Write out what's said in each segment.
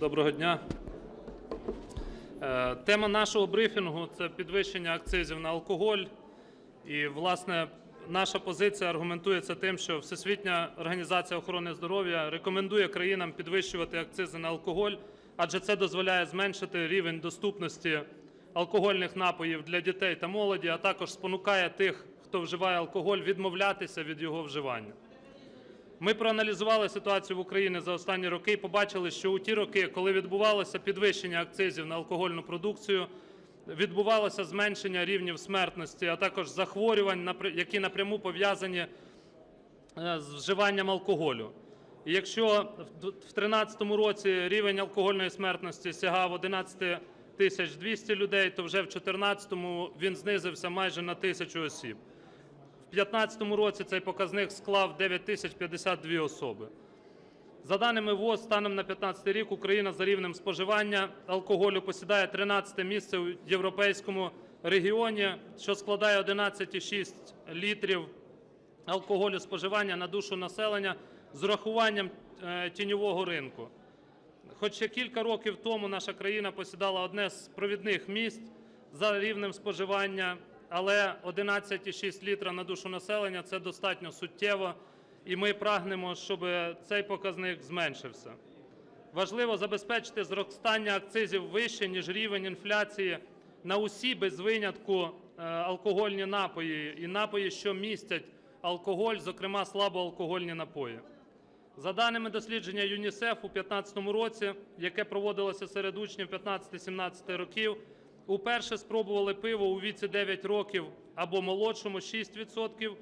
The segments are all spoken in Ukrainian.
Доброго дня. Е, Тема нашого брифінгу це підвищення акцизів на алкоголь. І, власне, наша позиція аргументується тим, що Всесвітня організація охорони здоров'я рекомендує країнам підвищувати акцизи на алкоголь, адже це дозволяє зменшити рівень доступності алкогольних напоїв для дітей та молоді, а також спонукає тих, хто вживає алкоголь, відмовлятися від його вживання. Ми проаналізували ситуацію в Україні за останні роки і побачили, що у ті роки, коли відбувалося підвищення акцизів на алкогольну продукцію, відбувалося зменшення рівнів смертності, а також захворювань, які напряму пов'язані е, з вживанням алкоголю. І якщо в 2013 році рівень алкогольної смертності сягав 11 тисяч 200 людей, то вже в 2014 він знизився майже на тисячу осіб. В 2015 році цей показник склав 9052 особи. За даними ВОЗ, станом на 2015 рік Україна за рівнем споживання алкоголю посідає 13 місце у європейському регіоні, що складає 11,6 літрів алкоголю споживання на душу населення з урахуванням е, тіньового ринку. Хоч ще кілька років тому наша країна посідала одне з провідних місць за рівнем споживання, але 11,6 літра на душу населення – це достатньо суттєво, і ми прагнемо, щоб цей показник зменшився. Важливо забезпечити зростання акцизів вище, ніж рівень інфляції на усі без винятку е, алкогольні напої і напої, що містять алкоголь, зокрема слабоалкогольні напої. За даними дослідження ЮНІСЕФ у 2015 році, яке проводилося серед учнів 15-17 років, уперше спробували пиво у віці 9 років або молодшому 6%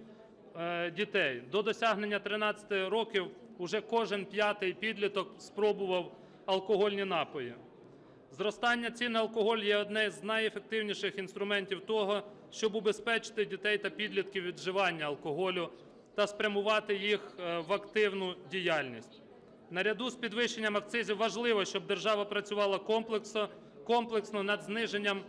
е, дітей. До досягнення 13 років уже кожен п'ятий підліток спробував алкогольні напої. Зростання цін на алкоголь є одне з найефективніших інструментів того, щоб убезпечити дітей та підлітків від вживання алкоголю та спрямувати їх е, в активну діяльність. Наряду з підвищенням акцизів важливо, щоб держава працювала комплексно, комплексно над зниженням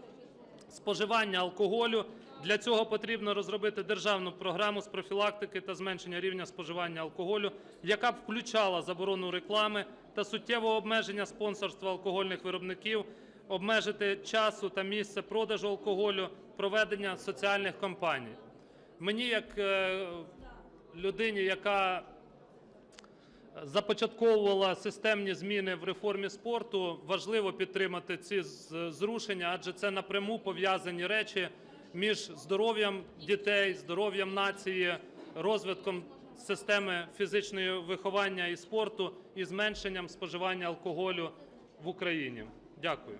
споживання алкоголю. Для цього потрібно розробити державну програму з профілактики та зменшення рівня споживання алкоголю, яка б включала заборону реклами та суттєвого обмеження спонсорства алкогольних виробників, обмежити часу та місце продажу алкоголю, проведення соціальних кампаній. Мені, як е, людині, яка започатковувала системні зміни в реформі спорту, важливо підтримати ці зрушення, адже це напряму пов'язані речі між здоров'ям дітей, здоров'ям нації, розвитком системи фізичного виховання і спорту і зменшенням споживання алкоголю в Україні. Дякую.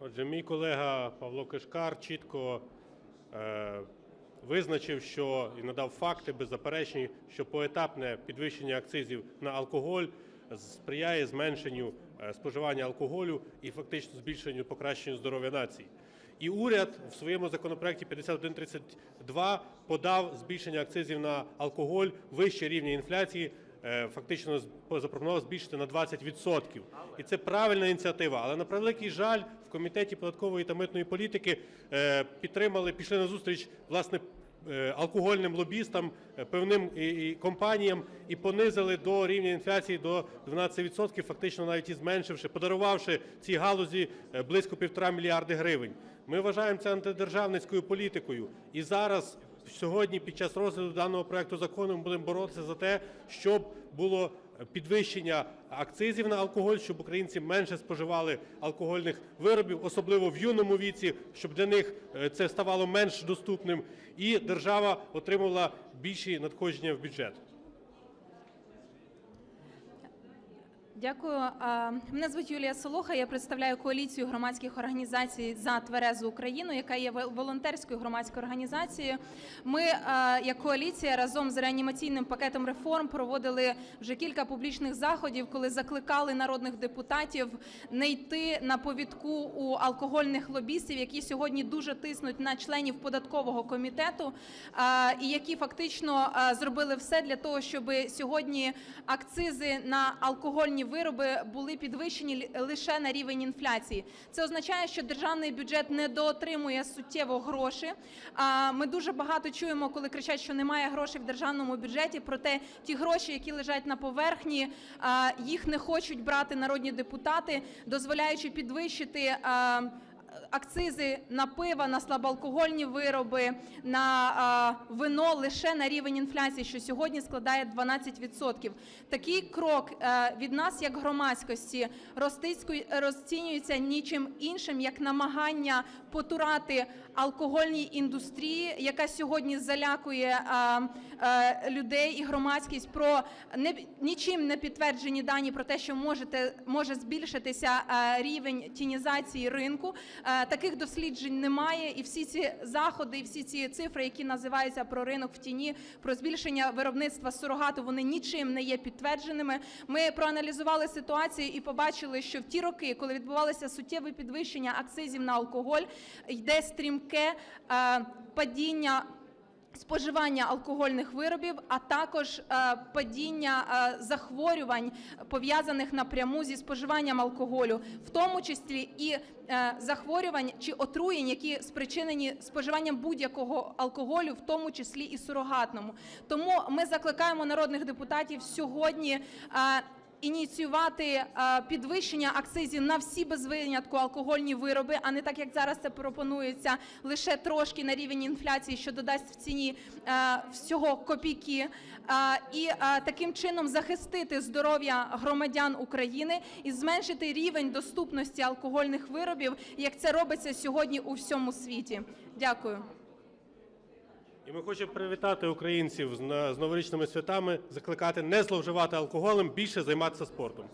Отже, мій колега Павло Кишкар чітко е, визначив, що і надав факти беззаперечні, що поетапне підвищення акцизів на алкоголь сприяє зменшенню е, споживання алкоголю і фактично збільшенню покращенню здоров'я нації. І уряд в своєму законопроекті 5132 подав збільшення акцизів на алкоголь вище рівня інфляції. Е, Фактично запропонував збільшити на 20%. І це правильна ініціатива. Але на превеликий жаль, в комітеті податкової та митної політики е, підтримали, пішли на зустріч власне е, алкогольним лобістам, певним компаніям і понизили до рівня інфляції до 12%, фактично навіть і зменшивши, подарувавши цій галузі близько півтора мільярди гривень. Ми вважаємо це антидержавницькою політикою. І зараз сьогодні, під час розгляду даного проекту закону, ми будемо боротися за те, щоб було підвищення акцизів на алкоголь, щоб українці менше споживали алкогольних виробів, особливо в юному віці, щоб для них е, це ставало менш доступним, і держава отримувала більші надходження в бюджет. Дякую. Мене звуть Юлія Солоха. Я представляю коаліцію громадських організацій за тверезу Україну, яка є волонтерською громадською організацією. Ми, як коаліція, разом з реанімаційним пакетом реформ проводили вже кілька публічних заходів, коли закликали народних депутатів не йти на повідку у алкогольних лобістів, які сьогодні дуже тиснуть на членів податкового комітету, і які фактично зробили все для того, щоб сьогодні акцизи на алкогольні вироби були підвищені лише на рівень інфляції. Це означає, що державний бюджет не доотримує суттєво гроші. Ми дуже багато чуємо, коли кричать, що немає грошей в державному бюджеті. Проте ті гроші, які лежать на поверхні, їх не хочуть брати народні депутати, дозволяючи підвищити. Акцизи на пиво, на слабоалкогольні вироби, на вино лише на рівень інфляції, що сьогодні складає 12%. Такий крок е, від нас, як громадськості, розцінюється нічим іншим, як намагання потурати алкогольній індустрії, яка сьогодні залякує а, е, людей і громадськість про не, нічим не підтверджені дані про те, що можете, може збільшитися е, рівень тінізації ринку. Е, Таких досліджень немає, і всі ці заходи, і всі ці цифри, які називаються про ринок в тіні, про збільшення виробництва сурогату, вони нічим не є підтвердженими. Ми проаналізували ситуацію і побачили, що в ті роки, коли відбувалося суттєве підвищення акцизів на алкоголь, йде стрімке е, падіння споживання алкогольних виробів, а також е, падіння е, захворювань, пов'язаних напряму зі споживанням алкоголю, в тому числі і е, захворювань чи отруєнь, які спричинені споживанням будь-якого алкоголю, в тому числі і сурогатному. Тому ми закликаємо народних депутатів сьогодні. Ініціювати е, підвищення акцизів на всі без винятку алкогольні вироби, а не так як зараз це пропонується лише трошки на рівень інфляції, що додасть в ціні е, всього копійки, Е, і таким чином захистити здоров'я громадян України і зменшити рівень доступності алкогольних виробів, як це робиться сьогодні у всьому світі. Дякую. І ми хочемо привітати українців з новорічними святами, закликати не зловживати алкоголем, більше займатися спортом.